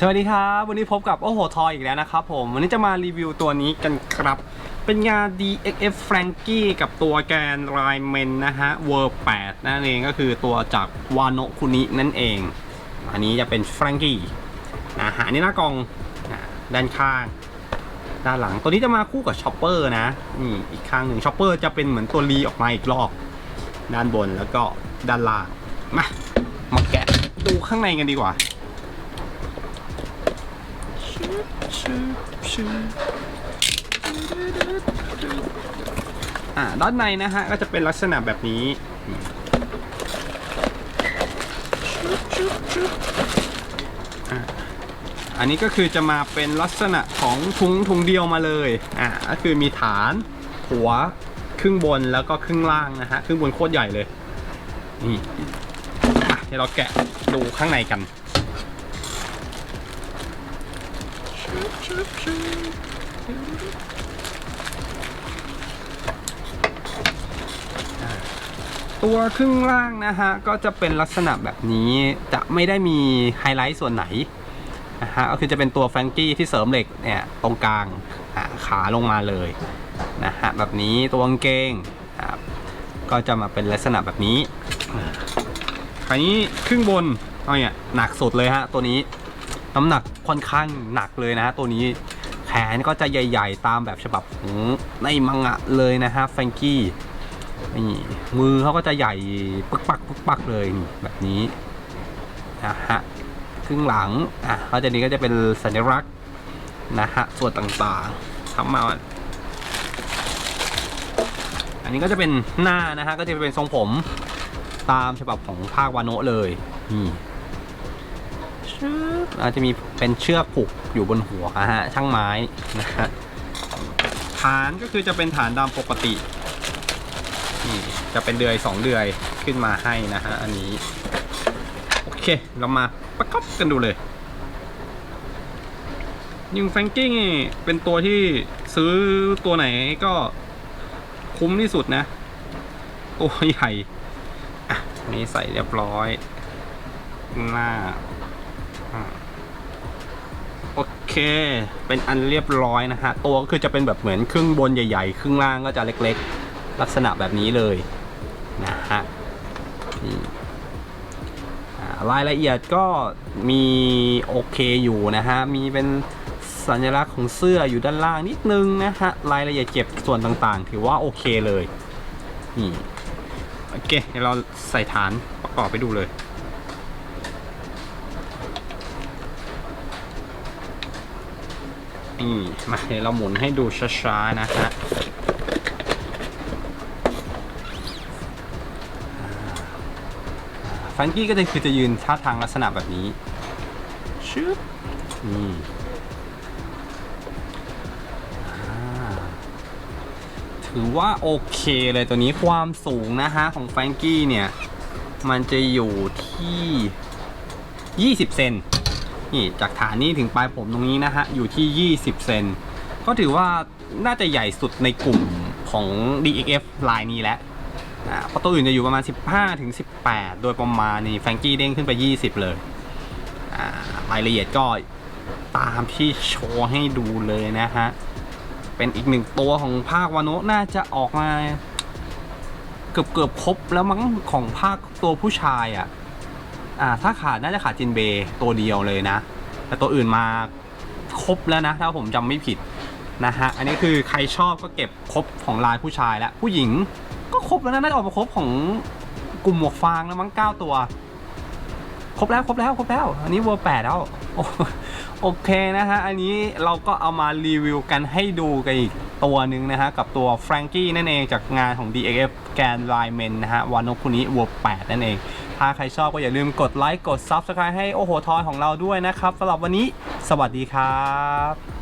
สวัสดีครับ วันนี้พบกับโอ้โหทอยอีกแล้วนะครับผมวันนี้จะมารีวิวตัวนี้กันครับ เป็นงาน DXF Frankie กับตัวแกนไรเมนนะฮะเวอร์8นั่นเองก็คือตัวจากวานโนคุนินั่นเอง อันนี้จะเป็น Frankie นะฮะอันนี้หน้ากองด้านข้าง ด้านหลังตัวนี้จะมาคู่กับช็อปเปอร์นะนี่อีกข้างหนึ่งช็อปเปอร์จะเป็นเหมือนตัวรีออกมาอีกรอบด้านบนแล้วก็ด้านล่างมามาแกะดูข้างในกันดีกว่า อ่าด้านในนะฮะก็จะเป็นลักษณะแบบนี้ อันนี้ก็คือจะมาเป็นลักษณะของถุงถุงเดียวมาเลย อ่าก็คือมีฐาน หัวครึ่งบนแล้วก็ครึ่งล่างนะฮะ ครึ่งบนโคตรใหญ่เลย นี่เดี๋ยวเราแกะดูข้างในกัน ตัวครึ่งล่างนะฮะ ก็จะเป็นลักษณะแบบนี้จะไม่ได้มีไฮไลท์ส่วนไหนนะฮะก็คือจะเป็นตัวแฟรงกี้ที่เสริมเหล็กเนี่ยตรงกลางขาลงมาเลยนะฮะแบบนี้ตัวกางเกงครับก็จะมาเป็นลักษณะแบบนี้คราวนี้ครึ่งบนเอาเนี่ยหนักสุดเลยฮะตัวนี้น้ำหนัก ค่อนข้างหนักเลยนะฮะตัวนี้แขนก็จะใหญ่ ๆ ตามแบบฉบับของในมังงะเลยนะฮะแฟรงกี้นี่มือเขาก็จะใหญ่ปึกปักปึกปักเลยนี่แบบนี้นะฮะครึ่งหลังอะเขาจะนี้ก็จะเป็นสัญลักษณ์นะฮะส่วนต่างๆทำมาอันนี้ก็จะเป็นหน้านะฮะก็จะเป็นทรงผมตามฉบับของภาควานโนะเลยนี่ ชึบอาจะมีเป็นเชือกผูกอยู่บนหัวนะฮะช่างไม้นะฮะฐานก็คือจะเป็นฐานดำปกตินี่จะเป็นเดือยสองเดือยขึ้นมาให้นะฮะอันนี้ โอเค เรามาประกอบกันดูเลยยิงแฟงกิ้งนี่เป็นตัวที่ซื้อตัวไหนก็คุ้มที่สุดนะ ตัวใหญ่ อะอันนี้ใส่เรียบร้อย หน้า โอเค เป็นอันเรียบร้อยนะฮะ ตัวก็คือจะเป็นแบบเหมือนครึ่งบนใหญ่ ๆ ครึ่งล่างก็จะเล็กๆ ลักษณะแบบนี้เลยนะฮะนี่อ่ารายละเอียดก็มีโอเคอยู่นะฮะ มีเป็นสัญลักษณ์ของเสื้ออยู่ด้านล่างนิดนึงนะฮะ รายละเอียดเก็บส่วนต่างๆ ถือว่าโอเคเลย นี่ โอเคเดี๋ยวเราใส่ฐานประกอบไปดูเลย นี่มาเดี๋ยวเราหมุนให้ดูช้าๆนะฮะแฟรงกี้ก็จะคือจะยืนท่าทางลักษณะแบบนี้ชึบนี่อ่าถือว่าโอเคเลยตัวนี้ความสูงนะฮะของแฟรงกี้เนี่ย มันจะอยู่ที่ 20 เซน นี่จากฐานนี้ถึงปลายผมตรงนี้นะฮะอยู่ที่ 20 เซนก็ถือว่าน่าจะใหญ่สุดในกลุ่มของ DXF ลายนี้แล้วอ่าเพราะตัวอื่นจะอยู่ประมาณ 15ถึง18 โดยประมาณนี่แฟงกี้เด้งขึ้นไป 20 เลยอ่ารายละเอียดก็ตามที่โชว์ให้ดูเลยนะฮะ เป็นอีกหนึ่งตัวของภาควานะน่าจะออกมา เกือบเกือบครบแล้วมั้งของภาคตัวผู้ชายอะ อ่าถ้าขาดน่าจะขาดจินเบย์ตัวเดียวเลยนะ แต่ตัวอื่นมาครบแล้วนะ ถ้าผมจำไม่ผิดนะฮะ อันนี้คือใครชอบก็เก็บครบของลายผู้ชายแล้ว ผู้หญิงก็ครบแล้วนะน่าจะออกมาครบของกลุ่มหมวกฟางแล้วมั้งเก้าตัว ครบแล้วครบแล้วครบแล้ว อันนี้เวอร์แปดแล้วโอโอเคนะฮะ อันนี้เราก็เอามารีวิวกันให้ดูกันอีกตัวหนึ่งนะฮะ กับตัวแฟรงกี้นั่นเองจากงานของ DXF แกนไลเมนนะฮะวานโนคุนิเวอร์แปดนั่นเอง ถ้าใครชอบก็อย่าลืมกดไลค์กด Subscribe ให้โอโหทอยของเราด้วยนะครับสำหรับวันนี้ สวัสดีครับ